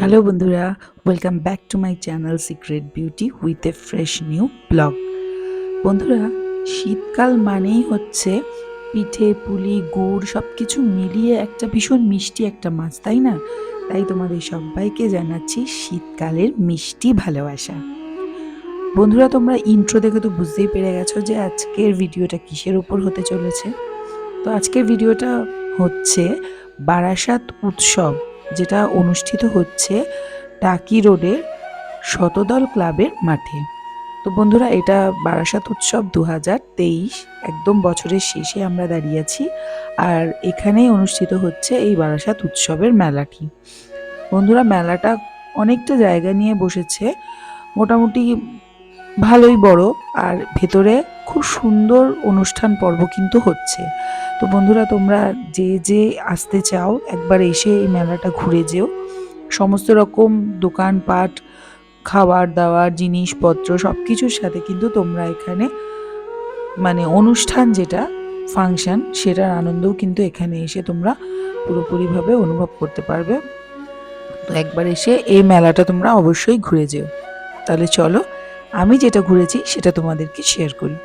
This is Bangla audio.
হ্যালো বন্ধুরা welcome back to my channel secret beauty with a fresh new blog বন্ধুরা, শীতকাল মানেই হচ্ছে পিঠে, পুলি, গুড় সব কিছু মিলিয়ে একটা ভীষণ মিষ্টি একটা মাছ তাই না? তাই তোমাদের সবাইকে জানাচ্ছি শীতকালের মিষ্টি ভালোবাসা। বন্ধুরা, তোমরা ইন্ট্রো দেখে তো বুঝতেই পেরে গেছো যে আজকের ভিডিওটা কিসের উপর হতে চলেছে। তো আজকের ভিডিওটা হচ্ছে বারাসাত উৎসব। যেটা অনুষ্ঠিত হচ্ছে টাকি রোডের শতদল ক্লাবের মাঠে। তো বন্ধুরা, এটা বারাসাত উৎসব দু হাজার তেইশ, একদম বছরের শেষে আমরা দাঁড়িয়ে আছি আর এখানেই অনুষ্ঠিত হচ্ছে এই বারাসাত উৎসবের মেলাটি। বন্ধুরা, মেলাটা অনেকটা জায়গা নিয়ে বসেছে। মোটামুটি ভালোই বড় আর ভেতরে খুব সুন্দর অনুষ্ঠান পর্ব কিন্তু হচ্ছে। তো বন্ধুরা, তোমরা যে যে আসতে চাও, একবার এসে এই মেলাটা ঘুরে যেও। সমস্ত রকম দোকানপাট খাবার দাবার জিনিসপত্র সব কিছুর সাথে কিন্তু তোমরা এখানে মানে অনুষ্ঠান যেটা, ফাংশন, সেটার আনন্দও কিন্তু এখানে এসে তোমরা পুরোপুরিভাবে অনুভব করতে পারবে। তো একবার এসে এই মেলাটা তোমরা অবশ্যই ঘুরে যেও। তাহলে চলো আমি যেটা ঘুরেছি সেটা তোমাদেরকে শেয়ার করি।